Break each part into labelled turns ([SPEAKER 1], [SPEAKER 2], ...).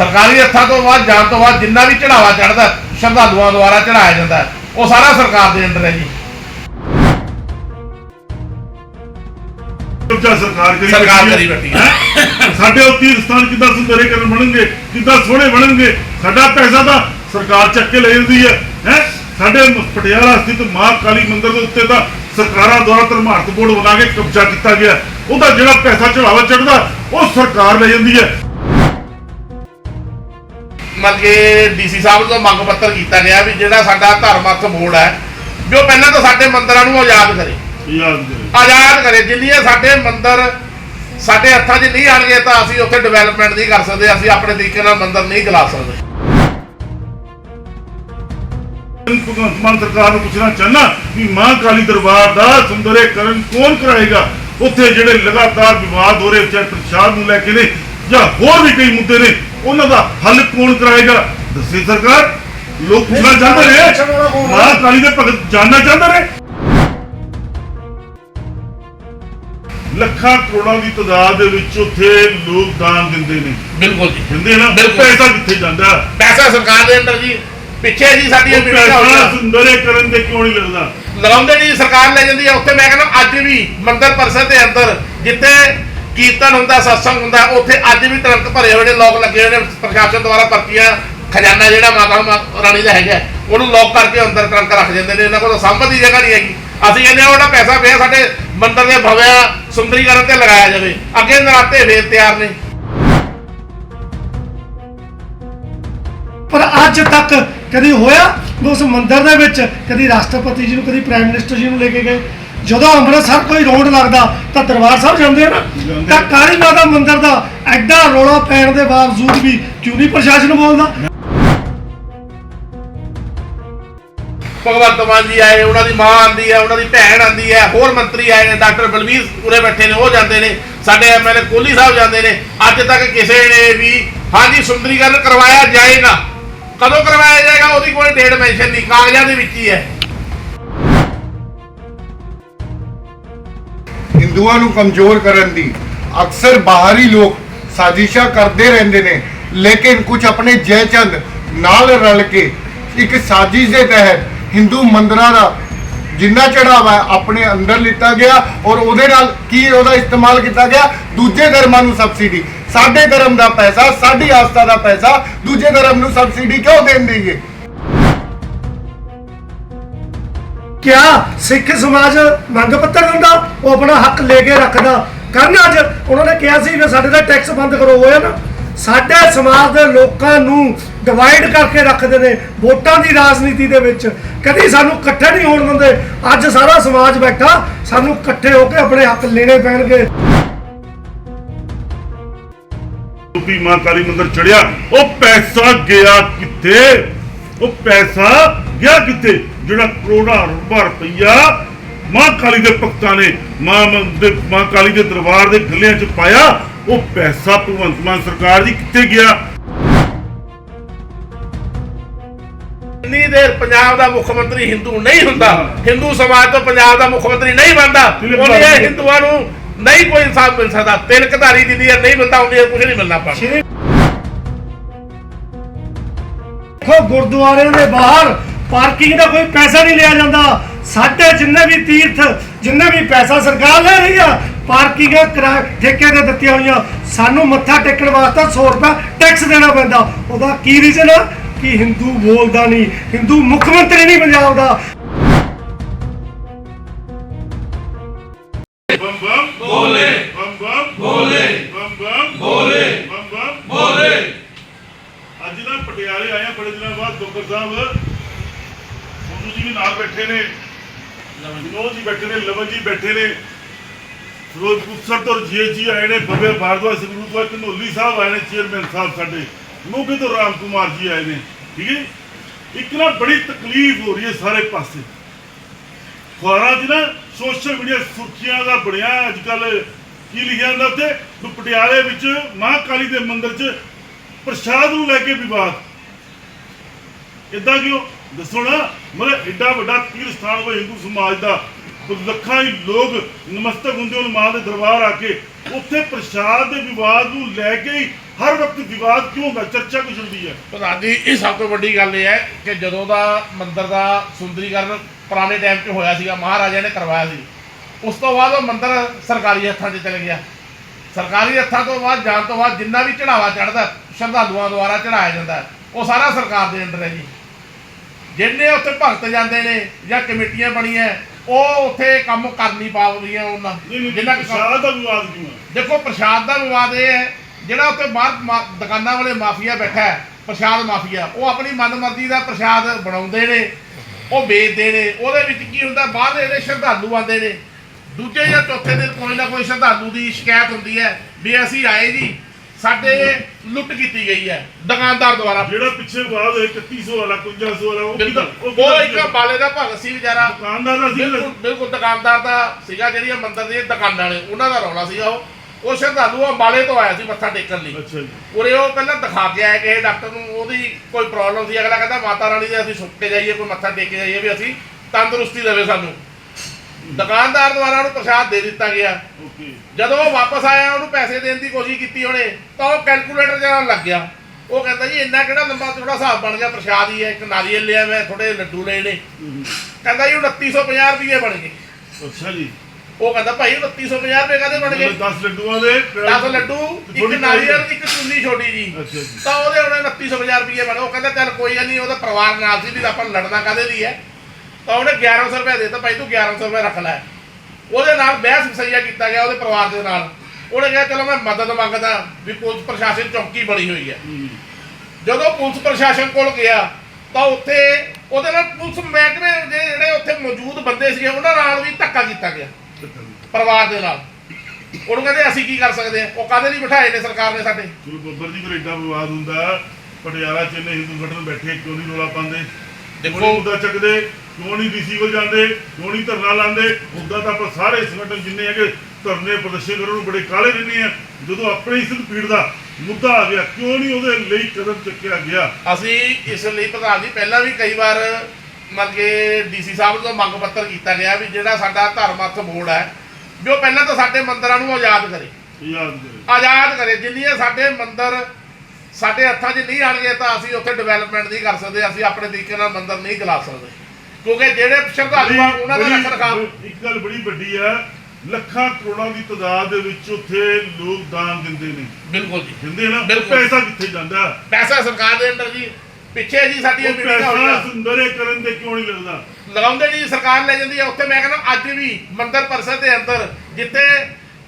[SPEAKER 1] ਸਰਕਾਰੀ ਹੱਥਾਂ ਤੋਂ ਬਾਅਦ ਜਾਣ ਤੋਂ ਬਾਅਦ ਜਿੰਨਾ ਵੀ ਚੜਾਵਾ ਚੜਦਾ ਸ਼ਰਧਾਲੂਆਂ ਦੁਆਰਾ ਚੜਾਇਆ ਜਾਂਦਾ ਉਹ ਸਾਰਾ ਸਰਕਾਰ ਦੇ ਅੰਡਰ ਹੈ ਜੀ।
[SPEAKER 2] ਕਬਜ਼ਾ ਸਰਕਾਰ ਕਰੀ
[SPEAKER 1] ਸਰਕਾਰ ਕਰੀ। ਬੈਠੀ ਹੈ।
[SPEAKER 2] ਸਾਡੇ ਉਹ ਤੀਰਥ ਸਥਾਨ ਕਿੱਦਾਂ ਸੁੰਦਰੀਕਰਨ ਬਣਨਗੇ ਕਿੱਦਾਂ ਸੋਹਣੇ ਬਣਨਗੇ ਸਾਡਾ ਪੈਸਾ ਤਾਂ ਸਰਕਾਰ ਚੱਕ ਕੇ ਲੈ ਜਾਂਦੀ ਹੈ ਹੈ? ਸਾਡੇ ਪਟਿਆਲਾ ਸਥਿਤ ਮਾਂ ਕਾਲੀ ਮੰਦਿਰ ਦੇ ਉੱਤੇ ਤਾਂ ਸਰਕਾਰਾਂ ਦੁਆਰਾ ਧਰਮਾਰਥ ਬੋਰਡ ਬਣਾ ਕੇ ਕਬਜ਼ਾ ਕੀਤਾ ਗਿਆ। ਉਹਦਾ ਜਿਹੜਾ ਪੈਸਾ ਚੜਾਵਾ ਚੜਦਾ ਉਹ ਸਰਕਾਰ ਲੈ ਜਾਂਦੀ ਹੈ।
[SPEAKER 1] ਮਤਲਬ ਕਿ ਡੀਸੀ ਸਾਹਿਬ ਤੋਂ ਮੰਗ ਪੱਤਰ ਕੀਤਾ ਗਿਆ ਵੀ ਜਿਹੜਾ ਸਾਡਾ ਧਰਮ ਅਰਥ ਬੋਰਡ ਹੈ ਵੀ ਉਹ ਪਹਿਲਾਂ ਤਾਂ ਸਾਡੇ ਮੰਦਿਰਾਂ ਨੂੰ ਆਜ਼ਾਦ ਕਰੇ।
[SPEAKER 2] ਯਾਦ ਕਰੇ।
[SPEAKER 1] ਆਜ਼ਾਦ ਕਰੇ। ਜਿੰਨੀਆਂ ਸਾਡੇ ਮੰਦਿਰ ਸਾਡੇ ਹੱਥਾਂ 'ਚ ਨਹੀਂ ਆਣਗੇ ਤਾਂ ਅਸੀਂ ਉੱਥੇ ਡਿਵੈਲਪਮੈਂਟ ਨਹੀਂ ਕਰ ਸਕਦੇ ਅਸੀਂ ਆਪਣੇ ਤਰੀਕੇ ਨਾਲ ਮੰਦਿਰ ਨਹੀਂ ਚਲਾ ਸਕਦੇ।
[SPEAKER 2] ਭਗਵੰਤ ਮਾਨ ਸਰਕਾਰ ਨੂੰ ਪੁੱਛਣਾ ਚਾਹਨਾ ਵੀ ਮਾਂ ਕਾਲੀ ਦਰਬਾਰ ਦਾ ਸੁੰਦਰੀਕਰਨ ਕੌਣ ਕਰਾਏਗਾ? ਉੱਥੇ ਜਿਹੜੇ ਲਗਾਤਾਰ ਵਿਵਾਦ ਹੋ ਰਹੇ ਚਾਹੇ ਪ੍ਰਸ਼ਾਦ ਨੂੰ ਲੈ ਕੇ ਨੇ ਜਾਂ ਹੋਰ ਵੀ ਕਈ ਮੁੱਦੇ ਨੇ ਉਹਨਾਂ ਦਾ ਹੱਲ ਕੌਣ ਕਰਾਏਗਾ? ਦੱਸੇ ਸਰਕਾਰ। ਲੋਕ ਪੁੱਛਣਾ ਚਾਹੁੰਦੇ ਨੇ। ਮਾਂ ਕਾਲੀ ਦੇ ਭਗਤ ਜਾਨਣਾ ਚਾਹੁੰਦੇ ਨੇ। ਲੱਖਾਂ ਕਰੋੜਾਂ ਦੀ ਤਾਦਾਦ ਦੇ ਵਿੱਚ ਉੱਥੇ ਲੋਕ ਦਾਨ ਦਿੰਦੇ ਨੇ।
[SPEAKER 1] ਬਿਲਕੁਲ ਜੀ।
[SPEAKER 2] ਦਿੰਦੇ ਨਾ।
[SPEAKER 1] ਬਿਲਕੁਲ।
[SPEAKER 2] ਪੈਸਾ ਕਿੱਥੇ ਜਾਂਦਾ?
[SPEAKER 1] ਪੈਸਾ ਸਰਕਾਰ ਦੇ ਅੰਦਰ ਜੀ। ਪਿੱਛੇ ਜੀ ਸਾਡੀਆਂ ਮੀਟਿੰਗਾਂ ਹੋਈਆਂ।
[SPEAKER 2] ਸੁੰਦਰੀਕਰਨ ਦੇ ਕਿਉਂ ਨਹੀਂ ਲੱਗਦਾ?
[SPEAKER 1] ਲਗਾਉਂਦੇ ਨਹੀਂ ਸਰਕਾਰ ਲੈ ਜਾਂਦੀ ਹੈ। ਉੱਥੇ ਮੈਂ ਕਹਿੰਦਾ ਅੱਜ ਵੀ ਮੰਦਰ ਪਰਿਸਦ ਦੇ ਅੰਦਰ ਜਿੱਥੇ ਕੀਰਤਨ ਹੁੰਦਾ, ਸਤਸੰਗ ਹੁੰਦਾ, ਉੱਥੇ ਅੱਜ ਵੀ ਟਰੰਕ ਭਰੇ ਹੋਏ ਨੇ, ਲੋਕ ਲੱਗੇ ਹੋਏ ਨੇ, ਪ੍ਰਸ਼ਾਸਨ ਦੁਆਰਾ ਪਰਚੀਆਂ, ਖਜ਼ਾਨਾ ਜਿਹੜਾ ਮਾਤਾ ਰਾਣੀ ਦਾ ਹੈਗਾ, ਉਹਨੂੰ ਲੋਕ ਕਰਕੇ ਅੰਦਰ ਟਰੰਕ ਰੱਖ ਜਾਂਦੇ ਨੇ, ਇਹਨਾਂ ਕੋਲ ਸੰਭਤ ਦੀ ਜਗ੍ਹਾ ਨਹੀਂ ਹੈਗੀ। ਅਸੀਂ ਕਹਿੰਦੇ ਉਹਦਾ ਪੈਸਾ ਪਿਆ, ਸਾਡੇ ਮੰਦਰ ਦੇ ਭਵਿਆ ਸੁੰਦਰੀਕਰਨ ਤੇ ਲਗਾਇਆ ਜਾਵੇ। ਅੱਗੇ ਨਰਾਤੇ ਫੇਰ ਤਿਆਰ ਨੇ।
[SPEAKER 3] ਪਰ ਅੱਜ ਤੱਕ ਕਦੀ ਹੋਇਆ ਉਸ ਮੰਦਿਰ ਦੇ ਵਿੱਚ ਕਦੀ ਰਾਸ਼ਟਰਪਤੀ ਜੀ ਨੂੰ, ਕਦੀ ਪ੍ਰਾਈਮ ਮਿਨਿਸਟਰ ਜੀ ਨੂੰ ਲੈ ਕੇ ਗਏ? ਜਦੋਂ ਅੰਮ੍ਰਿਤਸਰ ਕੋਈ ਰੋਡ ਲੱਗਦਾ ਤਾਂ ਦਰਬਾਰ ਸਾਹਿਬ ਜਾਂਦੇ ਆ ਨਾ। ਤਾਂ ਕਾਲੀ ਮਾਤਾ ਮੰਦਿਰ ਦਾ ਐਡਾ ਰੋਲਾ ਪੈਣ ਦੇ ਬਾਵਜੂਦ ਵੀ ਕਿਉਂ ਨਹੀਂ ਪ੍ਰਸ਼ਾਸਨ ਬੋਲਦਾ?
[SPEAKER 1] ਭਗਵੰਤ ਮਾਨ ਜੀ ਆਏ ਉਹਨਾਂ ਦੀ ਮਾਂ ਆਂਦੀ ਹੈ ਉਹਨਾਂ ਦੀ ਭੈਣ ਆਂਦੀ ਹੈ ਹੋਰ ਮੰਤਰੀ ਆਏ ਨੇ ਡਾਕਟਰ ਬਲਵੀਰ ਉਰੇ ਬੈਠੇ ਨੇ ਉਹ ਜਾਂਦੇ ਨੇ ਸਾਡੇ ਐਮਐਲਏ ਕੋਹਲੀ ਸਾਹਿਬ ਜਾਂਦੇ ਨੇ। ਅੱਜ ਤੱਕ ਕਿਸੇ ਨੇ ਵੀ ਹਾਂਜੀ ਸੁੰਦਰੀਕਰਨ ਕਰਵਾਇਆ ਜਾਏਗਾ ਕਦੋਂ ਕਰਵਾਇਆ ਜਾਏਗਾ ਉਹਦੀ ਕੋਈ ਡੇਟ ਮੈਂਸ਼ਨ ਨਹੀਂ ਕਾਗਜ਼ਾਂ ਦੇ ਵਿੱਚ ਹੀ ਹੈ।
[SPEAKER 4] ਹਿੰਦੂਆਂ ਨੂੰ ਕਮਜ਼ੋਰ ਕਰਨ ਦੀ। ਅਕਸਰ ਬਾਹਰੀ ਲੋਕ ਸਾਜ਼ਿਸ਼ਾਂ ਕਰਦੇ ਰਹਿੰਦੇ ਨੇ, ਲੇਕਿਨ ਕੁਝ ਆਪਣੇ ਜੈਚੰਦ ਨਾਲ ਰਲ ਕੇ ਇੱਕ ਸਾਜ਼ਿਸ਼ ਦੇ ਤਹਿਤ ਹਿੰਦੂ ਮੰਦਰਾਂ ਦਾ ਜਿੰਨਾ ਚੜਾਵਾ ਆਪਣੇ ਅੰਦਰ ਲਿੱਤਾ ਗਿਆ ਔਰ ਉਹਦੇ ਨਾਲ ਕੀ ਉਹਦਾ ਇਸਤੇਮਾਲ ਕੀਤਾ ਗਿਆ? ਦੂਜੇ ਧਰਮਾਂ ਨੂੰ ਸਬਸਿਡੀ। ਸਾਡੇ ਧਰਮ ਦਾ ਪੈਸਾ, ਸਾਡੀ ਆਸਥਾ ਦਾ ਪੈਸਾ, ਦੂਜੇ ਧਰਮ ਨੂੰ ਸਬਸਿਡੀ ਕਿਉਂ ਦੇਣ ਦੇਈਏ?
[SPEAKER 3] ਕਿਆ ਸਿੱਖ ਸਮਾਜ ਮੰਗ ਪੱਤਰ ਦਿੰਦਾ ਉਹ ਆਪਣਾ ਹੱਕ ਲੈ ਕੇ ਰੱਖਦਾ। ਕਰਨ ਅੱਜ ਉਹਨਾਂ ਨੇ ਕਿਹਾ ਸੀ ਵੀ ਸਾਡੇ ਦਾ ਟੈਕਸ ਬੰਦ ਕਰੋ ਹੋਇਆ ਨਾ। ਸਾਡੇ ਸਮਾਜ ਦੇ ਲੋਕਾਂ ਨੂੰ ਡਿਵਾਈਡ ਕਰਕੇ ਰੱਖਦੇ ਨੇ ਵੋਟਾਂ ਦੀ ਰਾਜਨੀਤੀ ਦੇ ਵਿੱਚ। ਕਦੀ ਸਾਨੂੰ ਇਕੱਠੇ ਨਹੀਂ ਹੋਣ ਦਿੰਦੇ। ਅੱਜ ਸਾਰਾ ਸਮਾਜ ਬੈਠਾ, ਸਾਨੂੰ ਇਕੱਠੇ ਹੋ ਕੇ ਆਪਣੇ ਹੱਕ ਲੈਣੇ ਪੈਣਗੇ।
[SPEAKER 2] ਰੂਪੀ ਮਾਂ ਕਾਲੀ ਮੰਦਰ ਚੜਿਆ, ਉਹ ਪੈਸਾ ਗਿਆ ਕਿੱਥੇ? ਉਹ ਪੈਸਾ ਗਿਆ ਕਿੱਥੇ? ਜਿਹੜਾ ਕਰੋੜਾਂ ਰੁਪਏ ਰੁਪਈਆ ਮਾਂ ਕਾਲੀ ਦੇ ਭਗਤਾਂ ਨੇ ਮਾਂ ਦੇ ਮਾਂ ਕਾਲੀ ਦੇ ਦਰਬਾਰ ਦੇ ਗੱਲਿਆਂ 'ਚ ਪਾਇਆ ਉਹ ਪੈਸਾ ਭਗਵੰਤ ਮਾਨ ਸਰਕਾਰ ਜੀ ਕਿੱਥੇ ਗਿਆ?
[SPEAKER 1] ਇੰਨੀ ਦੇਰ ਪੰਜਾਬ ਦਾ ਮੁੱਖ ਮੰਤਰੀ ਹਿੰਦੂ ਨਹੀਂ ਹੁੰਦਾ ਹਿੰਦੂ ਸਮਾਜ ਤੋਂ ਪੰਜਾਬ ਦਾ ਮੁੱਖ ਮੰਤਰੀ ਨਹੀਂ ਬਣਦਾ ਉਹਨੇ। ਹਿੰਦੂਆਂ ਨੂੰ ਨਹੀਂ ਕੋਈ ਇਨਸਾਫ ਮਿਲ ਸਕਦਾ ਤਿਲਕ ਧਾਰੀ ਜਿੰਨੀ ਦੇਰ ਨਹੀਂ ਮਿਲਦਾ ਉਹਨੀ ਕੁਝ ਨਹੀਂ ਮਿਲਣਾ ਆਪਾਂ
[SPEAKER 3] ਦੇਖੋ, ਗੁਰਦੁਆਰਿਆਂ ਦੇ ਬਾਹਰ ਪਾਰਕਿੰਗ ਦਾ ਕੋਈ ਪੈਸਾ ਨਹੀਂ ਲਿਆ ਜਾਂਦਾ। ਸਾਡੇ ਜਿੰਨੇ ਵੀ ਤੀਰਥ, ਜਿੰਨੇ ਵੀ ਪੈਸਾ ਸਰਕਾਰ ਲੈ ਰਹੀ ਆ ਪਾਰਕਿੰਗ ਕਰਾ ਠੇਕੇ ਤੇ ਦਿੱਤੀਆਂ ਹੋਈਆਂ। ਸਾਨੂੰ ਮੱਥਾ ਟੇਕਣ ਵਾਸਤੇ 100 ਰੁਪਏ ਟੈਕਸ ਦੇਣਾ ਪੈਂਦਾ। ਉਹਦਾ ਕੀ ਰੀਜ਼ਨ ਆ? ਕਿ ਹਿੰਦੂ ਬੋਲਦਾ ਨਹੀਂ। ਹਿੰਦੂ ਮੁੱਖ ਮੰਤਰੀ ਨਹੀਂ ਪੰਜਾਬ ਦਾ।
[SPEAKER 2] ਪਟਿਆਲੇ ਆਇਆ ਬੜੇ ਦਿਨਾਂ ਬਾਅਦ ਡੋਕਰ ਸਾਹਿਬ। ਸੋਨੂ ਜੀ ਵੀ ਨਾਲ ਬੈਠੇ ਨੇ। ਵਿਨੋਦ ਜੀ ਬੈਠੇ ਨੇ ਲਵਨ ਜੀ ਬੈਠੇ ਨੇ। ਫਿਰੋਜ਼ਪੁਰ ਸਰ ਤੋਂ ਜੀਜੀ ਆਏ ਨੇ ਬੱਬੇ ਭਾਰਦਵਾਜ ਸੰਗਰੂਰ ਤੋਂ ਕਨੋਲੀ ਸਾਹਿਬ ਆਏ ਨੇ ਚੇਅਰਮੈਨ ਸਾਹਿਬ ਸਾਡੇ। ਮੋਗੇ ਤੋਂ ਰਾਮ ਕੁਮਾਰ ਜੀ ਆਏ ਨੇ ਠੀਕ ਹੈ ਜੀ? ਇੱਕ ਨਾ ਬੜੀ ਤਕਲੀਫ ਹੋ ਰਹੀ ਹੈ ਸਾਰੇ ਪਾਸੇ। ਖਬਰਾਂ 'ਚ ਨਾ ਸੋਸ਼ਲ ਮੀਡੀਆ ਸੁਰਖੀਆਂ ਦਾ ਬਣਿਆ ਅੱਜ ਕੱਲ ਕੀ ਲਿਖਿਆ ਹੁੰਦਾ ਉੱਤੇ? ਪਟਿਆਲੇ ਵਿੱਚ ਮਾਂ ਕਾਲੀ ਦੇ ਮੰਦਿਰ 'ਚ ਪ੍ਰਸ਼ਾਦ ਨੂੰ ਲੈ ਕੇ ਵਿਵਾਦ। ਇਦਾਂ ਕਿਉਂ? ਦੱਸੋ ਨਾ ਮਤਲਬ ਐਡਾ ਵੱਡਾ ਤੀਰ ਸਥਾਨ ਹੋਵੇ ਹਿੰਦੂ ਸਮਾਜ ਦਾ ਲੱਖਾਂ ਹੀ ਲੋਕ ਨਮਸਤਕ ਹੁੰਦੇ ਹਨ ਮਾਂ ਦੇ ਦਰਬਾਰ ਆ ਕੇ, ਉੱਥੇ ਪ੍ਰਸ਼ਾਦ ਦੇ ਵਿਵਾਦ ਨੂੰ ਲੈ ਕੇ ਹੀ ਹਰ ਵਕਤ ਵਿਵਾਦ ਕਿਉਂ ਹੁੰਦਾ? ਚਰਚਾ ਕਿਉਂ ਚੱਲਦੀ ਹੈ?
[SPEAKER 1] ਪ੍ਰਧਾਨ ਜੀ, ਇਹ ਸਭ ਤੋਂ ਵੱਡੀ ਗੱਲ ਇਹ ਹੈ ਕਿ ਜਦੋਂ ਦਾ ਮੰਦਿਰ ਦਾ ਸੁੰਦਰੀਕਰਨ ਪੁਰਾਣੇ ਟਾਈਮ 'ਚ ਹੋਇਆ ਸੀਗਾ ਮਹਾਰਾਜਾ ਨੇ ਕਰਵਾਇਆ ਸੀ, ਉਸ ਤੋਂ ਬਾਅਦ ਉਹ ਮੰਦਿਰ ਸਰਕਾਰੀ ਹੱਥਾਂ 'ਚ ਚਲੇ ਗਿਆ। ਸਰਕਾਰੀ ਹੱਥਾਂ ਤੋਂ ਬਾਅਦ, ਜਾਣ ਤੋਂ ਬਾਅਦ ਜਿੰਨਾ ਵੀ ਚੜਾਵਾ ਚੜਦਾ ਸ਼ਰਧਾਲੂਆਂ ਦੁਆਰਾ ਚੜਾਇਆ ਜਾਂਦਾ, ਉਹ ਸਾਰਾ ਸਰਕਾਰ ਦੇ ਅੰਡਰ ਹੈ ਜੀ। ਜਿੰਨੇ ਉੱਥੇ ਭਗਤ ਜਾਂਦੇ ਨੇ ਜਾਂ ਕਮੇਟੀਆਂ ਬਣੀਆਂ ਉਹ ਉੱਥੇ ਕੰਮ ਕਰ ਨਹੀਂ ਪਾਉਂਦੀਆਂ ਉਹਨਾਂ। ਜਿੰਨਾ ਕੁ
[SPEAKER 2] ਪ੍ਰਸ਼ਾਦ ਦਾ ਵਿਵਾਦ ਕਿਉਂ ਹੈ?
[SPEAKER 1] ਦੇਖੋ ਪ੍ਰਸ਼ਾਦ ਦਾ ਵਿਵਾਦ ਇਹ ਹੈ ਜਿਹੜਾ ਉੱਥੇ ਬਾਹਰ ਦੁਕਾਨਾਂ ਵਾਲੇ ਮਾਫੀਆ ਬੈਠਾ ਹੈ ਪ੍ਰਸ਼ਾਦ ਮਾਫੀਆ ਉਹ ਆਪਣੀ ਮਨਮਰਜ਼ੀ ਦਾ ਪ੍ਰਸ਼ਾਦ ਬਣਾਉਂਦੇ ਨੇ ਉਹ ਵੇਚਦੇ ਨੇ ਉਹਦੇ ਵਿੱਚ ਕੀ ਹੁੰਦਾ ਬਾਹਰ ਦੇ ਜਿਹੜੇ ਸ਼ਰਧਾਲੂ ਆਉਂਦੇ ਨੇ ਦੂਜੇ ਜਾਂ ਚੌਥੇ ਦਿਨ ਕੋਈ ਨਾ ਕੋਈ ਸ਼ਰਧਾਲੂ ਦੀ ਸ਼ਿਕਾਇਤ ਹੁੰਦੀ ਹੈ ਵੀ ਅਸੀਂ ਆਏ ਜੀ ਸਾਡੇ ਲੁੱਟ ਕੀਤੀ ਗਈ ਹੈ। ਦੁਕਾਨਦਾਰ ਦੁਆਰਾ।
[SPEAKER 2] ਜਿਹੜਾ ਪਿੱਛੇ ਹੋਇਆ 3100 ਵਾਲਾ 5100 ਵਾਲਾ ਉਹ
[SPEAKER 1] ਬਿਲਕੁਲ। ਉਹ ਇੱਕ ਬਾਲੇ ਦਾ ਭਗਤ ਸੀ ਵਿਚਾਰਾ।
[SPEAKER 2] ਦੁਕਾਨਦਾਰ ਦਾ ਸੀ
[SPEAKER 1] ਬਿਲਕੁਲ ਬਿਲਕੁਲ ਦੁਕਾਨਦਾਰ ਦਾ ਸੀਗਾ ਜਿਹੜੀਆਂ ਮੰਦਰ ਦੀਆਂ ਦੁਕਾਨਾਂ ਵਾਲੇ ਉਹਨਾਂ ਦਾ ਰੌਲਾ ਸੀਗਾ ਉਹ। ਉਹ ਸ਼ਰਧਾਲੂ ਅੰਬਾਲੇ ਤੋਂ ਆਇਆ ਸੀ ਮੱਥਾ ਟੇਕਣ ਲਈ।
[SPEAKER 2] ਅੱਛਾ ਜੀ।
[SPEAKER 1] ਉਰੇ ਉਹ ਪਹਿਲਾਂ ਦਿਖਾ ਕੇ ਆਇਆ ਕਿਸੇ ਡਾਕਟਰ ਨੂੰ ਉਹਦੀ ਕੋਈ ਪ੍ਰੋਬਲਮ ਸੀ। ਅਗਲਾ ਕਹਿੰਦਾ ਮਾਤਾ ਰਾਣੀ ਦੇ ਅਸੀਂ ਸੁੱਕ ਕੇ ਜਾਈਏ ਕੋਈ ਮੱਥਾ ਟੇਕ ਕੇ ਜਾਈਏ ਵੀ ਅਸੀਂ ਤੰਦਰੁਸਤੀ ਦੇਵੇ ਸਾਨੂੰ। ਦੁਕਾਨਦਾਰ ਦੁਆਰਾ ਉਹਨੂੰ ਪ੍ਰਸ਼ਾਦ ਦੇ ਦਿੱਤਾ ਗਿਆ।
[SPEAKER 2] ਓਕੇ।
[SPEAKER 1] ਜਦੋਂ ਉਹ ਵਾਪਸ ਆਇਆ ਉਹਨੂੰ ਪੈਸੇ ਦੇਣ ਦੀ ਕੋਸ਼ਿਸ਼ ਕੀਤੀ ਉਹਨੇ ਤਾਂ ਉਹ ਕੈਲਕੂਲੇਟਰ ਜਿਹੜਾ ਲੱਗ ਗਿਆ। ਉਹ ਕਹਿੰਦਾ ਜੀ ਇੰਨਾ ਕਿਹੜਾ ਲੰਬਾ ਥੋੜਾ ਹਿਸਾਬ ਬਣ ਗਿਆ ਪ੍ਰਸ਼ਾਦ ਹੀ ਹੈ ਇੱਕ ਨਾਰੀਅਲ ਲਿਆ ਮੈਂ ਥੋੜੇ ਲੱਡੂ ਲਏ ਨੇ। ਕਹਿੰਦਾ ਜੀ 2950 ਰੁਪਏ ਬਣ ਗਏ।
[SPEAKER 2] ਅੱਛਾ ਜੀ।
[SPEAKER 1] ਉਹ ਕਹਿੰਦਾ ਭਾਈ 2950 ਰੁਪਏ ਕਾਹਦੇ ਬਣ ਗਏ?
[SPEAKER 2] 10 ਲੱਡੂਆਂ ਦੇ
[SPEAKER 1] 10 ਲੱਡੂ ਇੱਕ ਨਾਰੀਅਲ ਇੱਕ ਚੁੰਨੀ ਛੋਟੀ ਜੀ।
[SPEAKER 2] ਅੱਛਾ ਜੀ।
[SPEAKER 1] ਤਾਂ ਉਹਦੇ ਹੁਣ 2950 ਰੁਪਏ ਬਣੇ ਉਹ ਕਹਿੰਦਾ ਚੱਲ ਕੋਈ ਗੱਲ ਨਹੀਂ ਉਹਦਾ ਪਰਿਵਾਰ ਨਾਲ ਸੀ ਵੀ ਆਪਾਂ ਲੜਨਾ ਕਾਦੇ ਲਈ ਹੈ? ਤਾਂ ਉਹਨੇ 1100 ਰੁਪਏ ਦਿੱਤਾ ਭਾਈ ਤੂੰ 1100 ਰੁਪਏ ਰੱਖ ਲੈ। ਉਹਦੇ ਨਾਲ ਬਹਿਸ ਵਸਈਆ ਕੀਤਾ ਗਿਆ ਉਹਦੇ ਪਰਿਵਾਰ ਦੇ ਨਾਲ। ਉਹਨੇ ਕਿਹਾ ਚਲੋ ਮੈਂ ਮਦਦ ਮੰਗਦਾ ਵੀ ਪੁਲਿਸ ਪ੍ਰਸ਼ਾਸਨ ਚੌਕੀ ਬਣੀ ਹੋਈ ਹੈ। ਜਦੋਂ ਪੁਲਿਸ ਪ੍ਰਸ਼ਾਸਨ ਕੋਲ ਗਿਆ ਤਾਂ ਉੱਥੇ ਉਹਦੇ ਨਾਲ ਪੁਲਿਸ ਮਹਿਕਮੇ ਦੇ ਜਿਹੜੇ ਉੱਥੇ ਮੌਜੂਦ ਬੰਦੇ ਸੀ ਉਹਨਾਂ ਨਾਲ ਵੀ ਧੱਕਾ ਕੀਤਾ ਗਿਆ ਪਰਿਵਾਰ ਦੇ ਨਾਲ। ਉਹਨੂੰ ਕਹਿੰਦੇ ਅਸੀਂ ਕੀ ਕਰ ਸਕਦੇ ਹਾਂ? ਉਹ ਕਾਹਦੇ ਲਈ ਬਿਠਾਏ ਨੇ ਸਰਕਾਰ ਨੇ ਸਾਡੇ?
[SPEAKER 2] ਚਲੋ ਬੱਬਰ ਜੀ ਫਿਰ ਏਡਾ ਵਿਵਾਦ ਹੁੰਦਾ ਪਟਿਆਲਾ ਚ ਇੰਨੇ ਹਿੰਦੂ ਸੰਗਠਨ ਬੈਠੇ ਕਿਉਂ ਨਹੀਂ ਰੋਲਾ ਪਾਉਂਦੇ?
[SPEAKER 1] ਦੇਖੋ-
[SPEAKER 2] ਦੇਖੋ ਮੁੱਦਾ ਚੱਕਦੇ। ਕਿਉਂ ਨਹੀਂ ਡੀਸੀ ਕੋਲ ਜਾਂਦੇ ਕਿਉਂ ਨਹੀਂ ਧਰਨਾ ਲਾਉਂਦੇ ਮੁੱਦਾ ਤਾਂ ਆਪਾਂ ਸਾਰੇ ਸੰਗਠਨ ਜਿੰਨੇ ਹੈਗੇ ਧਰਨੇ ਪ੍ਰਦਰਸ਼ਨ ਕਰਨ ਨੂੰ ਬੜੇ ਕਾਲੇ ਰਹਿੰਦੇ ਆ। ਜਦੋਂ ਆਪਣੇ ਇਸ ਪੀੜ ਦਾ ਮੁੱਦਾ ਆ ਗਿਆ ਕਿਉਂ ਨਹੀਂ ਉਹਦੇ ਲਈ ਕਦਮ ਚੱਕਿਆ ਗਿਆ?
[SPEAKER 1] ਅਸੀਂ ਇਸ ਲਈ ਪ੍ਰਧਾਨ ਜੀ ਪਹਿਲਾਂ ਵੀ ਕਈ ਵਾਰ ਕਿ ਡੀਸੀ ਸਾਹਿਬ ਤੋਂ ਮੰਗ ਪੱਤਰ ਕੀਤਾ ਗਿਆ ਵੀ ਜਿਹੜਾ ਸਾਡਾ ਧਰਮ ਅਰਥ ਬੋਰਡ ਹੈ ਵੀ ਉਹ ਪਹਿਲਾਂ ਤਾਂ ਸਾਡੇ ਮੰਦਰਾਂ ਨੂੰ ਆਜ਼ਾਦ ਕਰੇ।
[SPEAKER 2] ਯਾਦ ਕਰੇ।
[SPEAKER 1] ਆਜ਼ਾਦ ਕਰੇ। ਜਿੰਨੀਆਂ ਸਾਡੇ ਮੰਦਰ ਸਾਡੇ ਹੱਥਾਂ 'ਚ ਨਹੀਂ ਆਣਗੇ ਤਾਂ ਅਸੀਂ ਉੱਥੇ ਡਿਵੈਲਪਮੈਂਟ ਨਹੀਂ ਕਰ ਸਕਦੇ ਅਸੀਂ ਆਪਣੇ ਤਰੀਕੇ ਨਾਲ ਮੰਦਰ ਨਹੀਂ ਚਲਾ ਸਕਦੇ। ਕਿਉਂਕਿ ਜਿਹੜੇ ਸ਼ਰਧਾਲੂ ਆ ਉਹਨਾਂ ਦਾ
[SPEAKER 2] ਬੜੀ-
[SPEAKER 1] ਰੱਖ
[SPEAKER 2] ਇੱਕ ਗੱਲ ਬੜੀ ਵੱਡੀ ਆ ਲੱਖਾਂ ਕਰੋੜਾਂ ਦੀ ਤਾਦਾਦ ਦੇ ਵਿੱਚ ਉੱਥੇ ਲੋਕ ਦਾਨ ਦਿੰਦੇ ਨੇ।
[SPEAKER 1] ਬਿਲਕੁਲ ਜੀ।
[SPEAKER 2] ਦਿੰਦੇ ਨਾ। ਪੈਸਾ ਕਿੱਥੇ ਜਾਂਦਾ?
[SPEAKER 1] ਪੈਸਾ ਸਰਕਾਰ ਦੇ ਅੰਦਰ ਜੀ। ਪਿੱਛੇ ਜੀ ਸਾਡੀਆਂ
[SPEAKER 2] ਉਹ
[SPEAKER 1] ਮੀਟਿੰਗਾਂ ਹੋਈਆਂ
[SPEAKER 2] ਸੁੰਦਰੇ ਕਰਨ ਦੇ ਕਿਉਂ ਨਹੀਂ ਲੱਗਦਾ?
[SPEAKER 1] ਲਗਾਉਂਦੇ ਨਹੀਂ ਸਰਕਾਰ ਲੈ ਜਾਂਦੀ ਹੈ ਉੱਥੇ ਮੈਂ ਕਹਿੰਦਾ ਅੱਜ ਵੀ ਮੰਦਰ ਪਰਿਸਦ ਦੇ ਅੰਦਰ ਜਿੱਥੇ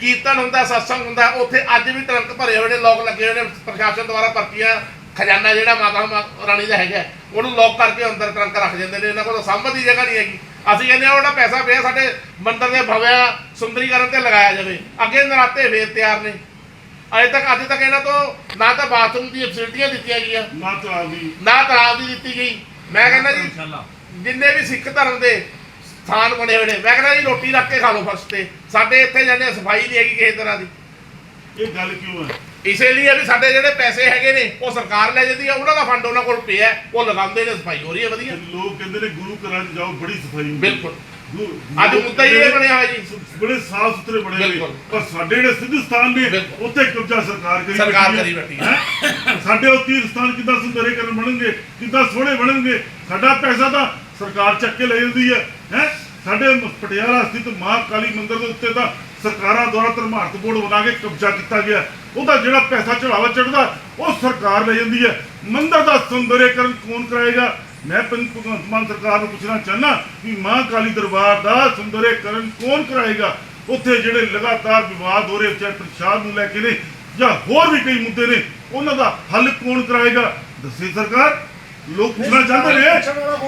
[SPEAKER 1] ਕੀਰਤਨ ਹੁੰਦਾ ਸਤਸੰਗ ਹੁੰਦਾ ਉੱਥੇ ਅੱਜ ਵੀ ਟਰੰਕ ਭਰੇ ਹੋਏ ਨੇ ਲੋਕ ਲੱਗੇ ਹੋਏ ਨੇ ਪ੍ਰਸ਼ਾਸਨ ਦੁਆਰਾ ਪਰਚੀਆਂ ਖਜ਼ਾਨਾ ਜਿਹੜਾ ਮਾਤਾ ਮਾ- ਰਾਣੀ ਦਾ ਹੈਗਾ ਉਹਨੂੰ ਲੋਕ ਕਰਕੇ ਅੰਦਰ ਟਰੰਕ ਰੱਖ ਜਾਂਦੇ ਨੇ ਇਹਨਾਂ ਕੋਲ ਸਾਂਭਣ ਦੀ ਜਗ੍ਹਾ ਨਹੀਂ ਹੈਗੀ। ਅਸੀਂ ਕਹਿੰਦੇ ਆ ਉਹਦਾ ਪੈਸਾ ਪਿਆ ਸਾਡੇ ਮੰਦਰ ਦੇ ਭਵਿਆ ਸੁੰਦਰੀਕਰਨ ਤੇ ਲਗਾਇਆ ਜਾਵੇ। ਅੱਗੇ ਨਰਾਤੇ ਫੇਰ ਤਿਆਰ ਨੇ। ਅਜੇ ਤੱਕ ਅੱਜ ਤੱਕ ਇਹਨਾਂ ਤੋਂ ਨਾ ਤਾਂ ਬਾਥਰੂਮ ਦੀ ਫੈਸਿਲਿਟੀਆਂ ਦਿੱਤੀਆਂ ਗਈਆਂ।
[SPEAKER 2] ਨਾ ਤਾਂ ਆਵੀ
[SPEAKER 1] ਨਾ ਤਲਾਬ ਦੀ ਦਿੱਤੀ ਗਈ। ਮੈਂ ਕਹਿੰਦਾ ਜੀ ਜਿੰਨੇ ਵੀ ਸਿੱਖ ਧਰਮ ਦੇ ਸਥਾਨ ਬਣੇ ਹੋਏ ਨੇ ਮੈਂ ਕਹਿੰਦਾ ਜੀ ਰੋਟੀ ਰੱਖ ਕੇ ਖਾ ਲਓ ਫਸਟ ਤੇ। ਸਾਡੇ ਇੱਥੇ ਜਾਂਦੇ ਸਫ਼ਾਈ ਨਹੀਂ ਹੈਗੀ ਕਿਸੇ ਤਰ੍ਹਾਂ ਦੀ।
[SPEAKER 2] ਇਹ ਗੱਲ ਕਿਉਂ ਹੈ?
[SPEAKER 1] ਇਸੇ ਲਈ ਵੀ ਸਾਡੇ ਜਿਹੜੇ ਪੈਸੇ ਹੈਗੇ ਨੇ ਉਹ ਸਰਕਾਰ ਲੈ ਜਾਂਦੀ ਆ ਉਹਨਾਂ ਦਾ ਫੰਡ ਉਹਨਾਂ ਕੋਲ ਪਿਆ ਉਹ ਲਗਾਉਂਦੇ ਨੇ ਸਫ਼ਾਈ ਹੋ ਰਹੀ ਹੈ ਵਧੀਆ
[SPEAKER 2] ਲੋਕ ਕਹਿੰਦੇ ਨੇ ਗੁਰੂ ਘਰਾਂ 'ਚ ਜਾਓ ਬੜੀ ਸਫ਼ਾਈ ਹੁੰਦੀ।
[SPEAKER 1] ਬਿਲਕੁਲ ਅੱਜ ਮੁੱਦਾ ਹੀ ਇਹ ਬਣਿਆ ਹੋਇਆ ਜੀ
[SPEAKER 2] ਬੜੇ ਸਾਫ਼ ਸੁਥਰੇ ਬਣੇ ਹੋਏ। ਪਰ ਸਾਡੇ ਜਿਹੜੇ ਸਿੱਧ ਸਥਾਨ ਨੇ। ਉੱਥੇ ਕਬਜ਼ਾ ਸਰਕਾਰ ਕਰੀ
[SPEAKER 1] ਸਰਕਾਰ। ਕਰੀ ਬੈਠੀ
[SPEAKER 2] ਹੈਂ? ਸਾਡੇ ਉਹ ਤੀਰਥ ਸਥਾਨ ਕਿੱਦਾਂ ਸੁੰਦਰੀਕਰਨ ਬਣਨਗੇ ਕਿੱਦਾਂ ਸੋਹਣੇ ਬਣਨਗੇ ਸਾਡਾ ਪੈਸਾ ਤਾਂ ਸਰਕਾਰ ਚੱਕ ਕੇ ਲੈ ਜਾਂਦੀ ਹੈ ਹੈ ਸਾਡੇ ਪਟਿਆਲਾ ਸਥਿਤ ਮਾਂ ਕਾਲੀ ਮੰਦਿਰ ਦੇ ਉੱਤੇ ਤਾਂ ਸਰਕਾਰਾਂ ਦੁਆਰਾ ਧਰਮਾਰਥ ਬੋਰਡ ਬਣਾ ਕੇ ਕਬਜ਼ਾ ਕੀਤਾ ਗਿਆ। ਉਹਦਾ ਜਿਹੜਾ ਪੈਸਾ ਚੜਾਵਾ ਚੜਦਾ ਉਹ ਸਰਕਾਰ ਲੈ ਜਾਂਦੀ ਹੈ। ਮੰਦਿਰ ਦਾ ਸੁੰਦਰੀਕਰਨ ਕੌਣ ਕਰਾਏਗਾ? ਮੈਂ ਭਗਵੰਤ ਮਾਨ ਸਰਕਾਰ ਨੂੰ ਪੁੱਛਣਾ ਚਾਹਨਾ ਕਿ ਮਾਂ ਕਾਲੀ ਦਰਬਾਰ ਦਾ ਸੁੰਦਰੀਕਰਨ ਕੌਣ ਕਰਾਏਗਾ? ਉੱਥੇ ਜਿਹੜੇ ਲਗਾਤਾਰ ਵਿਵਾਦ ਹੋ ਰਹੇ ਚਾਹੇ ਪ੍ਰਸ਼ਾਦ ਨੂੰ ਲੈ ਕੇ ਨੇ ਜਾਂ ਹੋਰ ਵੀ ਕਈ ਮੁੱਦੇ ਨੇ ਉਹਨਾਂ ਦਾ ਹੱਲ ਕੌਣ ਕਰਾਏਗਾ? ਦੱਸੇ ਸਰਕਾਰ। ਲੋਕ ਪੁੱਛਣਾ ਚਾਹੁੰਦੇ ਨੇ।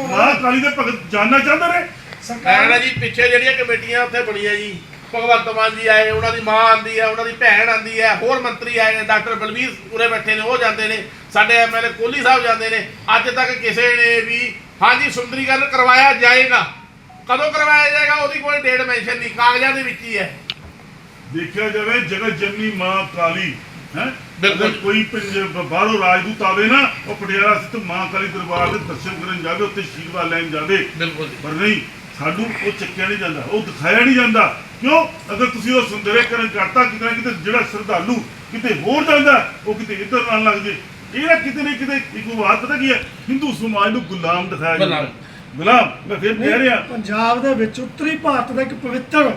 [SPEAKER 2] ਮਾਂ ਕਾਲੀ ਦੇ ਭਗਤ ਜਾਨਣਾ ਚਾਹੁੰਦੇ ਨੇ।
[SPEAKER 1] ਮੈਂ ਕਹਿੰਦਾ ਜੀ ਪਿੱਛੇ ਜਿਹੜੀਆਂ ਕਮੇਟੀਆਂ ਉੱਥੇ ਬਣੀਆਂ ਜੀ। ਭਗਵੰਤ ਮਾਨ ਜੀ ਆਏ ਉਹਨਾਂ ਦੀ ਮਾਂ ਆਂਦੀ ਹੈ ਉਹਨਾਂ ਦੀ ਭੈਣ ਆਂਦੀ ਹੈ ਹੋਰ ਮੰਤਰੀ ਆਏ ਨੇ ਡਾਕਟਰ ਬਲਵੀਰ ਉਰੇ ਬੈਠੇ ਨੇ ਉਹ ਜਾਂਦੇ ਨੇ ਸਾਡੇ ਐਮਐਲਏ ਕੋਹਲੀ ਸਾਹਿਬ ਜਾਂਦੇ ਨੇ ਅੱਜ ਤੱਕ ਕਿਸੇ ਨੇ ਵੀ ਹਾਂਜੀ ਸੁੰਦਰੀਕਰਨ ਕਰਵਾਇਆ ਜਾਏਗਾ। ਕਦੋਂ ਕਰਵਾਇਆ ਜਾਏਗਾ ਉਹਦੀ ਕੋਈ ਡੇਟ ਮੈਂਸ਼ਨ ਨਹੀਂ ਕਾਗਜ਼ਾਂ ਦੇ ਵਿੱਚ ਹੀ ਹੈ।
[SPEAKER 2] ਦੇਖਿਆ ਜਾਵੇ ਜਗਤ ਜਨਨੀ ਮਾਂ ਕਾਲੀ ਹੈ
[SPEAKER 1] ਬਿਲਕੁਲ।
[SPEAKER 2] ਕੋਈ ਪੰਜ- ਬਾਹਰੋਂ ਰਾਜਦੂਤ ਆਵੇ ਨਾ ਉਹ ਪਟਿਆਲਾ ਸਥਿਤ ਮਾਂ ਕਾਲੀ ਦਰਬਾਰ ਦੇ ਦਰਸ਼ਨ ਕਰਨ ਜਾਵੇ ਉੱਥੇ ਆਸ਼ੀਰਵਾਦ ਲੈਣ ਜਾਵੇ।
[SPEAKER 1] ਬਿਲਕੁਲ
[SPEAKER 2] ਪਰ ਨਹੀਂ ਸਾਨੂੰ ਉਹ ਚੱਕਿਆ ਨਹੀਂ ਜਾਂਦਾ ਉਹ ਦਿਖਾਇਆ ਨਹੀਂ ਜਾਂਦਾ। ਕਿਉਂ? ਅਗਰ ਤੁਸੀਂ ਉਹ ਸੁੰਦਰੀਕਰਨ ਕਰਤਾ ਕਿਤੇ ਨਾ ਕਿਤੇ ਜਿਹੜਾ ਸ਼ਰਧਾਲੂ ਕਿਤੇ ਹੋਰ ਜਾਂਦਾ ਉਹ ਕਿਤੇ ਇੱਧਰ ਨਾਲ ਲੱਗ ਜੇ। ਇਹ ਨਾ ਕਿਤੇ ਨਹੀਂ ਕਿਤੇ ਇੱਕ ਬਾਤ ਪਤਾ ਕੀ ਹੈ? ਹਿੰਦੂ ਸਮਾਜ ਨੂੰ ਗੁਲਾਮ ਦਿਖਾਇਆ ਜਾਂਦਾ।
[SPEAKER 1] ਗੁਲਾਮ।
[SPEAKER 2] ਮੈਂ ਫਿਰ ਕਹਿ ਰਿਹਾ।
[SPEAKER 3] ਪੰਜਾਬ ਦੇ ਵਿੱਚ ਉੱਤਰੀ ਭਾਰਤ ਦਾ ਇੱਕ ਪਵਿੱਤਰ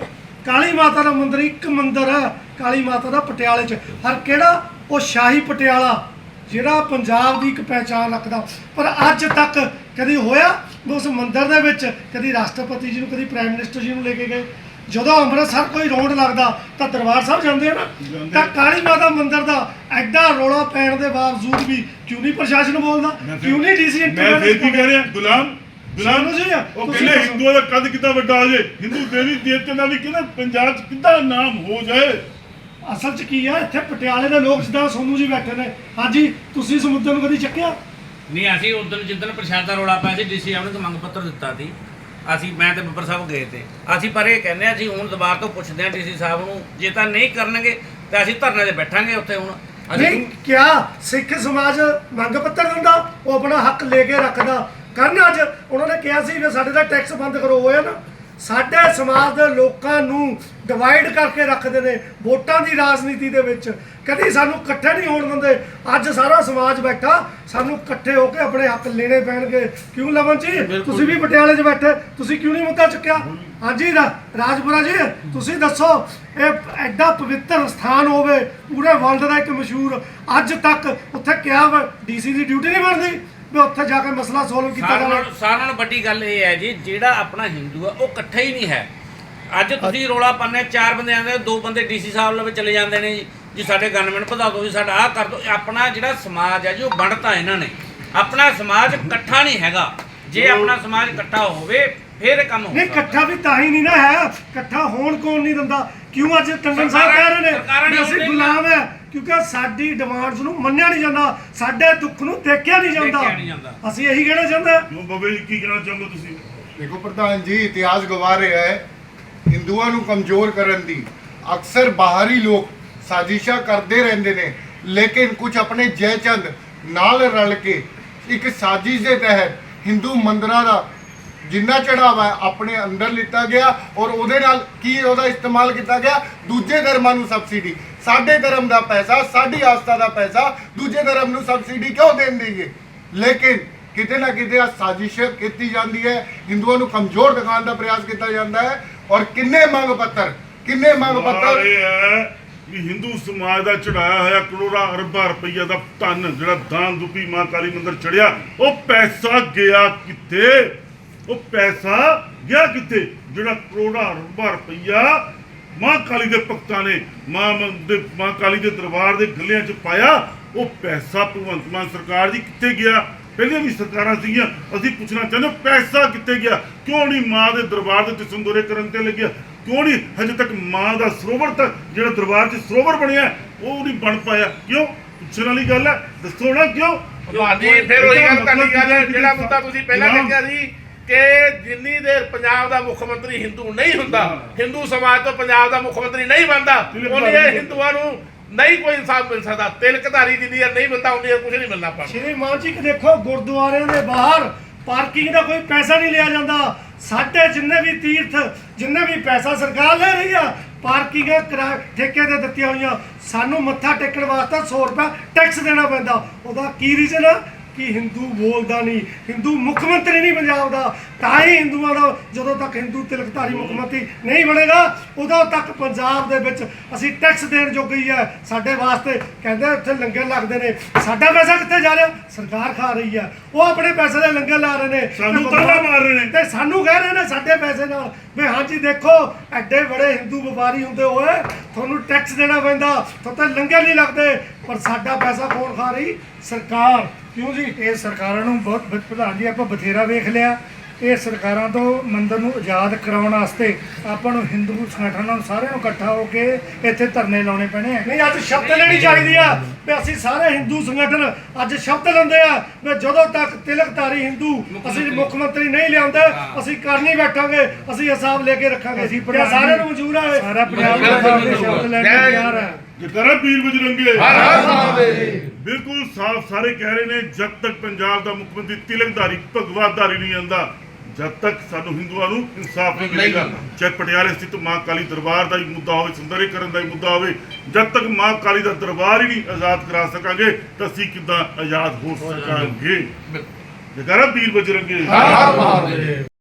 [SPEAKER 3] ਕਾਲੀ ਮਾਤਾ ਦਾ ਮੰਦਿਰ ਇੱਕ ਮੰਦਿਰ ਹੈ ਕਾਲੀ ਮਾਤਾ ਦਾ ਪਟਿਆਲੇ 'ਚ। ਹਰ ਕਿਹੜਾ? ਉਹ ਸ਼ਾਹੀ ਪਟਿਆਲਾ ਜਿਹੜਾ ਪੰਜਾਬ ਦੀ ਇੱਕ ਪਹਿਚਾਣ ਰੱਖਦਾ। ਪਰ ਅੱਜ ਤੱਕ ਕਦੀ ਹੋਇਆ? ਉਸ ਮੰਦਿਰ ਦੇ ਵਿੱਚ ਕਦੀ ਰਾਸ਼ਟਰਪਤੀ ਜੀ ਨੂੰ ਕਦੀ ਪ੍ਰਾਈਮ ਮਿਨਿਸਟਰ ਜੀ ਨੂੰ ਲੈ ਕੇ ਗਏ। ਜਦੋਂ ਅੰਮ੍ਰਿਤਸਰ ਕੋਈ ਰੌਂਡ ਲੱਗਦਾ ਤਾਂ ਦਰਬਾਰ ਸਾਹਿਬ ਜਾਂਦੇ ਆ ਨਾ। ਤਾਂ ਕਾਲੀ ਮਾਤਾ ਮੰਦਿਰ ਦਾ ਐਡਾ ਰੋਲਾ ਪੈਣ ਦੇ ਬਾਵਜੂਦ ਵੀ ਕਿਉਂ ਨਹੀਂ ਪ੍ਰਸ਼ਾਸਨ ਬੋਲਦਾ? ਕਿਉਂ ਨਹੀਂ ਡੀਸੀ
[SPEAKER 2] ਮੈਂ ਫਿਰ ਕੀ ਕਹਿ ਰਿਹਾ? ਗੁਲਾਮ ਗੁਲਾਮ
[SPEAKER 3] ਜੀ,
[SPEAKER 2] ਉਹ ਕਹਿੰਦੇ। ਹਿੰਦੂਆਂ ਦਾ ਕੱਦ ਕਿੱਦਾਂ ਵੱਡਾ ਹੋ ਜੇ ਹਿੰਦੂ ਦੇਵੀ ਦੇਵਤਿਆਂ ਦਾ ਵੀ ਕਿਹਦਾ ਪੰਜਾਬ 'ਚ ਕਿੱਦਾਂ ਨਾਮ ਹੋ ਜਾਏ?
[SPEAKER 3] ਅਸਲ 'ਚ ਕੀ ਆ? ਇੱਥੇ ਪਟਿਆਲੇ ਦੇ ਲੋਕ ਜਿੱਦਾਂ ਸੋਨੂ ਜੀ ਬੈਠੇ ਨੇ। ਹਾਂਜੀ ਤੁਸੀਂ ਸਮੁੰਦਰ ਨੂੰ ਕਦੀ ਚੱਕਿਆ?
[SPEAKER 5] ਨਹੀਂ, ਅਸੀਂ ਉਦੋਂ ਜਿੱਦਣ ਪ੍ਰਸ਼ਾਦਾ ਦਾ ਰੋਲਾ ਪਿਆ ਸੀ, ਡੀਸੀ ਸਾਹਿਬ ਨੇ ਮੰਗ ਪੱਤਰ ਦਿੱਤਾ ਸੀ। ਅਸੀਂ, ਮੈਂ ਤੇ ਬੱਬਰ ਸਾਹਿਬ ਗਏ ਤੇ। ਅਸੀਂ ਪਰ ਇਹ ਕਹਿੰਦੇ ਆ ਅਸੀਂ ਹੁਣ ਦੁਬਾਰਾ ਤੋਂ ਪੁੱਛਦੇ ਆ ਡੀਸੀ ਸਾਹਿਬ ਨੂੰ, ਜੇ ਤਾਂ ਨਹੀਂ ਕਰਨਗੇ, ਤਾਂ ਅਸੀਂ ਧਰਨੇ ਤੇ ਬੈਠਾਂਗੇ ਉੱਥੇ ਹੁਣ।
[SPEAKER 3] ਨਹੀਂ
[SPEAKER 5] ਅਸੀਂ
[SPEAKER 3] ਕਿਆ? ਸਿੱਖ ਸਮਾਜ ਮੰਗ ਪੱਤਰ ਦਿੰਦਾ, ਉਹ ਆਪਣਾ ਹੱਕ ਲੈ ਕੇ ਰੱਖਦਾ। ਕਰਨ ਅੱਜ ਉਹਨਾਂ ਨੇ ਕਿਹਾ ਸੀ ਵੀ ਸਾਡੇ ਦਾ ਟੈਕਸ ਬੰਦ ਕਰੋ ਹੋਇਆ ਨਾ। ਸਾਡੇ ਸਮਾਜ ਦੇ ਲੋਕਾਂ ਨੂੰ ਡਿਵਾਈਡ ਕਰਕੇ ਰੱਖਦੇ ਨੇ ਵੋਟਾਂ ਦੀ ਰਾਜਨੀਤੀ ਦੇ ਵਿੱਚ। ਕਦੀ ਸਾਨੂੰ ਇਕੱਠੇ ਨਹੀਂ ਹੋਣ ਦਿੰਦੇ। ਅੱਜ ਸਾਰਾ ਸਮਾਜ ਬੈਠਾ ਸਾਨੂੰ ਇਕੱਠੇ ਹੋ ਕੇ ਆਪਣੇ ਹੱਕ ਲੈਣੇ ਪੈਣਗੇ। ਕਿਉਂ ਲਵਨ ਜੀ? ਤੁਸੀਂ ਵੀ ਪਟਿਆਲੇ 'ਚ ਬੈਠੇ ਤੁਸੀਂ ਕਿਉਂ ਨਹੀਂ ਮੁੱਦਾ ਚੁੱਕਿਆ? ਹਾਂਜੀ ਰਾਜਪੁਰਾ ਜੀ ਤੁਸੀਂ ਦੱਸੋ ਇਹ ਐਡਾ ਪਵਿੱਤਰ ਸਥਾਨ ਹੋਵੇ ਪੂਰੇ ਵਰਲਡ ਦਾ ਇੱਕ ਮਸ਼ਹੂਰ ਅੱਜ ਤੱਕ ਉੱਥੇ ਕਿਹਾ ਡੀਸੀ ਦੀ ਡਿਊਟੀ ਨਹੀਂ ਬਣਦੀ? ਵੀ ਉੱਥੇ ਜਾ ਕੇ ਮਸਲਾ ਸੋਲਵ ਕੀਤਾ
[SPEAKER 5] ਸਾਰਿਆਂ
[SPEAKER 3] ਜਾਵੇ
[SPEAKER 5] ਨਾਲੋਂ ਸਾਰਿਆਂ ਨਾਲੋਂ ਵੱਡੀ ਗੱਲ ਇਹ ਹੈ ਜੀ ਜਿਹੜਾ ਆਪਣਾ ਹਿੰਦੂ ਆ ਉਹ ਇਕੱਠਾ ਹੀ ਨਹੀਂ ਹੈ। ਅੱਜ ਤੁਸੀਂ ਰੋਲਾ ਪਾਉਂਦੇ ਚਾਰ ਬੰਦੇ ਆਉਂਦੇ ਦੋ ਬੰਦੇ ਡੀਸੀ ਸਾਹਿਬ ਲਵੇ ਚਲੇ ਜਾਂਦੇ ਨੇ ਜੀ ਜੀ ਸਾਡੇ ਗਨਮੈਨ ਵਧਾ ਦਿਓ ਜੀ ਸਾਡਾ ਆਹ ਕਰ ਦਿਓ। ਆਪਣਾ ਜਿਹੜਾ ਸਮਾਜ ਹੈ ਜੀ ਉਹ ਵੰਡਤਾ ਇਹਨਾਂ ਨੇ। ਆਪਣਾ ਸਮਾਜ ਇਕੱਠਾ ਨਹੀਂ ਹੈਗਾ। ਜੇ ਆਪਣਾ ਸਮਾਜ ਇਕੱਠਾ ਹੋਵੇ ਫਿਰ ਇਹ ਕੰਮ
[SPEAKER 3] ਨਹੀਂ
[SPEAKER 5] ਹੋਊਗਾ
[SPEAKER 3] ਇਕੱਠਾ ਵੀ ਤਾਂ ਹੀ ਨਹੀਂ ਨਾ ਹੈ। ਇਕੱਠਾ ਹੋਣ ਕੌਣ ਨਹੀਂ ਦਿੰਦਾ? ਕਿਉਂ ਅੱਜ ਟੰਡਨ ਸਾਹਿਬ ਕਹਿ ਰਹੇ ਨੇ? ਵੀ ਅਸੀਂ ਗੁਲਾਮ ਹੈ ਕਿਉਂਕਿ ਸਾਡੀ ਡਿਮਾਂਡਸ ਨੂੰ ਮੰਨਿਆ ਨਹੀਂ ਜਾਂਦਾ ਸਾਡੇ ਦੁੱਖ ਨੂੰ ਦੇਖਿਆ ਨਹੀਂ ਜਾਂਦਾ। ਅਸੀਂ ਇਹੀ ਕਹਿਣਾ ਚਾਹੁੰਦੇ
[SPEAKER 2] ਬਾਬੇ ਜੀ ਕੀ ਕਹਿਣਾ ਚਾਹੁੰਦੇ ਤੁਸੀਂ?
[SPEAKER 4] ਦੇਖੋ ਪ੍ਰਧਾਨ ਜੀ ਇਤਿਹਾਸ ਗਵਾ ਰਿਹਾ ਹੈ ਹਿੰਦੂਆਂ ਨੂੰ ਕਮਜ਼ੋਰ ਕਰਨ ਦੀ। ਅਕਸਰ ਬਾਹਰੀ ਲੋਕ ਸਾਜ਼ਿਸ਼ਾਂ ਕਰਦੇ ਰਹਿੰਦੇ ਨੇ ਲੇਕਿਨ ਕੁਝ ਆਪਣੇ ਜੈਚੰਦ ਨਾਲ ਰਲ ਕੇ ਇੱਕ ਸਾਜ਼ਿਸ਼ ਦੇ ਤਹਿਤ ਹਿੰਦੂ ਮੰਦਰਾਂ ਦਾ ਜਿੰਨਾ ਚੜਾਵਾ ਆਪਣੇ ਅੰਦਰ ਲਿੱਤਾ ਗਿਆ ਔਰ ਉਹਦੇ ਨਾਲ ਕੀ ਉਹਦਾ ਇਸਤੇਮਾਲ ਕੀਤਾ ਗਿਆ? ਦੂਜੇ ਧਰਮਾਂ ਨੂੰ ਸਬਸਿਡੀ ਸਾਡੇ ਧਰਮ ਦਾ ਪੈਸਾ ਸਾਡੀ ਆਸਥਾ ਦਾ ਪੈਸਾ ਦੂਜੇ ਧਰਮ ਨੂੰ ਸਬਸਿਡੀ ਕਿਉਂ ਦੇਣ ਦੇਈਏ? ਲੇਕਿਨ ਕਿਤੇ ਨਾ ਕਿਤੇ ਆ ਸਾਜ਼ਿਸ਼ ਕੀਤੀ ਜਾਂਦੀ ਹੈ ਹਿੰਦੂਆਂ ਨੂੰ ਕਮਜ਼ੋਰ ਦਿਖਾਉਣ ਦਾ ਪ੍ਰਯਾਸ ਕੀਤਾ ਜਾਂਦਾ ਹੈ ਔਰ ਕਿੰਨੇ ਮੰਗ ਪੱਤਰ ਕਿੰਨੇ ਮੰਗ ਪੱਤਰ?
[SPEAKER 2] ਇਹ ਹੈ ਵੀ ਹਿੰਦੂ ਸਮਾਜ ਦਾ ਚੜਾਇਆ ਹੋਇਆ ਕਰੋੜਾਂ ਅਰਬਾਂ ਰੁਪਈਆ ਦਾ ਧਨ ਜਿਹੜਾ ਦਾਨ ਦੁਪੀ ਮਾਂ ਕਾਲੀ ਮੰਦਰ ਚੜਿਆ ਉਹ ਪੈਸਾ ਗਿਆ ਕਿੱਥੇ? ਉਹ ਪੈਸਾ ਗਿਆ ਕਿੱਥੇ? ਜਿਹੜਾ ਕਰੋੜਾਂ ਅਰਬਾਂ ਰੁਪਈਆ ਮਾਂ ਕਾਲੀ ਦੇ ਭਗਤਾਂ ਨੇ ਮਾਂ ਦੇ ਮਾਂ ਕਾਲੀ ਦੇ ਦਰਬਾਰ ਦੇ ਗੱਲਿਆਂ 'ਚ ਪਾਇਆ ਉਹ ਪੈਸਾ ਭਗਵੰਤ ਮਾਨ ਸਰਕਾਰ ਜੀ ਕਿੱਥੇ ਗਿਆ? ਪਹਿਲਾਂ ਵੀ ਸਰਕਾਰਾਂ ਸੀਗੀਆਂ ਅਸੀਂ ਪੁੱਛਣਾ ਚਾਹੁੰਦੇ ਪੈਸਾ ਕਿੱਥੇ ਗਿਆ? ਕਿਉਂ ਨਹੀਂ ਮਾਂ ਦੇ ਦਰਬਾਰ ਦੇ ਸੰਦੋਰੇ ਕਰਨ ਤੇ ਲੱਗਿਆ? ਕਿਉਂ ਨਹੀਂ ਹਜੇ ਤੱਕ ਮਾਂ ਦਾ ਸਰੋਵਰ ਤੱਕ ਜਿਹੜਾ ਦਰਬਾਰ 'ਚ ਸਰੋਵਰ ਬਣਿਆ ਉਹ ਨਹੀਂ ਬਣ ਪਾਇਆ? ਕਿਉਂ? ਪੁੱਛਣ ਵਾਲੀ ਗੱਲ ਹੈ ਦੱਸੋ ਨਾ ਕਿਉਂ?
[SPEAKER 1] ਭਾਜੀ ਫਿਰ ਉਹੀ ਗੱਲ ਤੁਹਾਡੀ ਗੱਲ ਹੈ, ਜਿਹੜਾ ਮੁੱਦਾ ਤੁਸੀਂ ਪਹਿਲਾਂ ਲਿਖਿਆ ਸੀ ਕਿ ਜਿੰਨੀ ਦੇਰ ਪੰਜਾਬ ਦਾ ਮੁੱਖ ਮੰਤਰੀ ਹਿੰਦੂ ਨਹੀਂ ਹੁੰਦਾ ਹਿੰਦੂ ਸਮਾਜ ਤੋਂ ਪੰਜਾਬ ਦਾ ਮੁੱਖ ਮੰਤਰੀ ਨਹੀਂ ਬਣਦਾ ਉਹਨੇ ਹਿੰਦੂਆਂ ਨੂੰ ਨਹੀਂ ਕੋਈ ਇਨਸਾਫ ਮਿਲ ਸਕਦਾ। ਤਿਲਕਧਾਰੀ ਜਿੰਨੀ ਦੇਰ ਨਹੀਂ ਮਿਲਦਾ ਦੇਰ ਕੁਝ ਨਹੀਂ ਮਿਲਣਾ ਨੂੰ।
[SPEAKER 3] ਸ਼੍ਰੀ ਮਾਨ ਜੀ ਦੇਖੋ ਗੁਰਦੁਆਰਿਆਂ ਦੇ ਬਾਹਰ ਪਾਰਕਿੰਗ ਦਾ ਕੋਈ ਪੈਸਾ ਨਹੀਂ ਲਿਆ ਜਾਂਦਾ। ਸਾਡੇ ਜਿੰਨੇ ਵੀ ਤੀਰਥ ਜਿੰਨੇ ਵੀ ਪੈਸਾ ਸਰਕਾਰ ਲੈ ਰਹੀ ਆ ਪਾਰਕਿੰਗ ਠੇਕੇ ਤੇ ਦਿੱਤੀਆਂ ਹੋਈਆਂ ਸਾਨੂੰ ਮੱਥਾ ਟੇਕਣ ਵਾਸਤੇ 100 ਰੁਪਏ ਟੈਕਸ ਦੇਣਾ ਪੈਂਦਾ। ਉਹਦਾ ਕੀ ਰੀਜ਼ਨ ਆ? ਕਿ ਹਿੰਦੂ ਬੋਲਦਾ ਨਹੀਂ ਹਿੰਦੂ ਮੁੱਖ ਮੰਤਰੀ ਨਹੀਂ ਪੰਜਾਬ ਦਾ ਤਾਂ ਹੀ ਹਿੰਦੂਆਂ ਦਾ ਜਦੋਂ ਤੱਕ ਹਿੰਦੂ ਤਿਲਕਧਾਰੀ ਮੁੱਖ ਮੰਤਰੀ ਨਹੀਂ ਬਣੇਗਾ ਉਦੋਂ ਤੱਕ ਪੰਜਾਬ ਦੇ ਵਿੱਚ ਅਸੀਂ ਟੈਕਸ ਦੇਣ ਜੋਗੀ ਹੈ ਸਾਡੇ ਵਾਸਤੇ ਕਹਿੰਦੇ ਉੱਥੇ ਲੰਗਰ ਲੱਗਦੇ ਨੇ। ਸਾਡਾ ਪੈਸਾ ਕਿੱਥੇ ਜਾ ਰਿਹਾ? ਸਰਕਾਰ ਖਾ ਰਹੀ ਹੈ। ਉਹ ਆਪਣੇ ਪੈਸੇ ਦੇ ਲੰਗਰ ਲਾ ਰਹੇ ਨੇ।
[SPEAKER 2] ਸਾਨੂੰ
[SPEAKER 3] ਤੇ
[SPEAKER 2] ਤਾਨਾ ਮਾਰ ਰਹੇ ਨੇ।
[SPEAKER 3] ਤੇ ਸਾਨੂੰ ਕਹਿ ਰਹੇ ਨੇ ਸਾਡੇ ਪੈਸੇ ਨਾਲ। ਵੀ ਹਾਂਜੀ ਦੇਖੋ ਐਡੇ ਬੜੇ ਹਿੰਦੂ ਵਪਾਰੀ ਹੁੰਦੇ ਹੋਏ ਤੁਹਾਨੂੰ ਟੈਕਸ ਦੇਣਾ ਪੈਂਦਾ। ਤੁਹਾਡੇ ਲੰਗਰ ਨਹੀਂ ਲੱਗਦੇ ਪਰ ਸਾਡਾ ਪੈਸਾ ਕੌਣ ਖਾ ਰਹੀ? ਸਰਕਾਰ। ਕਿਉਂ ਜੀ
[SPEAKER 6] ਇਹ ਸਰਕਾਰਾਂ ਨੂੰ ਬਹੁਤ ਬ- ਪ੍ਰਧਾਨ ਜੀ ਆਪਾਂ ਬਥੇਰਾ ਵੇਖ ਲਿਆ ਇਹ ਸਰਕਾਰਾਂ ਤੋਂ ਮੰਦਰ ਨੂੰ ਆਜ਼ਾਦ ਕਰਾਉਣ ਵਾਸਤੇ ਆਪਾਂ ਨੂੰ ਹਿੰਦੂ ਸੰਗਠਨਾਂ ਨੂੰ ਸਾਰਿਆਂ ਨੂੰ ਇਕੱਠਾ ਹੋ ਕੇ ਇੱਥੇ ਧਰਨੇ ਲਾਉਣੇ ਪੈਣੇ ਆ
[SPEAKER 3] ਨਹੀਂ ਅੱਜ ਸ਼ਬਦ ਲੈਣੀ ਚਾਹੀਦੀ ਆ ਵੀ ਅਸੀਂ ਸਾਰੇ ਹਿੰਦੂ ਸੰਗਠਨ ਅੱਜ ਸ਼ਬਦ ਲੈਂਦੇ ਆ ਵੀ ਜਦੋਂ ਤੱਕ ਤਿਲਕਧਾਰੀ ਹਿੰਦੂ ਅਸੀਂ ਮੁੱਖ ਮੰਤਰੀ ਨਹੀਂ ਲਿਆਉਂਦੇ ਅਸੀਂ ਕਰ ਨਹੀਂ ਬੈਠਾਂਗੇ ਅਸੀਂ ਹਿਸਾਬ ਲੈ ਕੇ ਰੱਖਾਂਗੇ
[SPEAKER 6] ਅਸੀਂ
[SPEAKER 3] ਅਸੀਂ ਸਾਰਿਆਂ ਨੂੰ ਮਨਜ਼ੂਰ ਆ।
[SPEAKER 6] ਸਾਰਾ ਪੰਜਾਬ ਦਾ ਸ਼ਬਦ ਲੈਣ ਨੂੰ ਤਿਆਰ ਹੈ
[SPEAKER 2] ਜਕਰਾ ਪੀਰ ਬਜਰੰਗੇ
[SPEAKER 1] ਹਰ ਹਰ ਮਹਾਦੇਵ
[SPEAKER 2] ਬਿਲਕੁਲ ਸਾਫ਼ ਸਾਰੇ ਕਹਿ ਰਹੇ ਨੇ ਜਦ ਤੱਕ ਪੰਜਾਬ ਦਾ ਮੁੱਖ ਮੰਤਰੀ ਤਿਲਕਧਾਰੀ ਭਗਵਾਧਾਰੀ ਨਹੀਂ ਆਂਦਾ ਜਦ ਤੱਕ ਸਾਨੂੰ ਹਿੰਦੂਆਂ ਨੂੰ ਇਨਸਾਫ ਨਹੀਂ ਮਿਲੇਗਾ। ਚਾਹੇ ਪਟਿਆਲੇ ਸਥਿਤ ਮਾਂ ਕਾਲੀ ਦਰਬਾਰ ਦਾ ਹੀ ਮੁੱਦਾ ਹੋਵੇ ਸੁੰਦਰੀਕਰਨ ਦਾ ਹੀ ਮੁੱਦਾ ਹੋਵੇ ਜਦ ਤੱਕ ਮਾਂ ਕਾਲੀ ਦਾ ਦਰਬਾਰ ਹੀ ਨਹੀਂ ਆਜ਼ਾਦ ਕਰਾ ਸਕਾਂਗੇ ਤਾਂ ਅਸੀਂ ਕਿੱਦਾਂ ਆਜ਼ਾਦ ਹੋ ਸਕਾਂਗੇ? ਜਗਰਾ ਵੀਰ ਬਜਰੰਗੇ।
[SPEAKER 1] ਹਰ ਹਰ ਮਹਾਦੇਵ।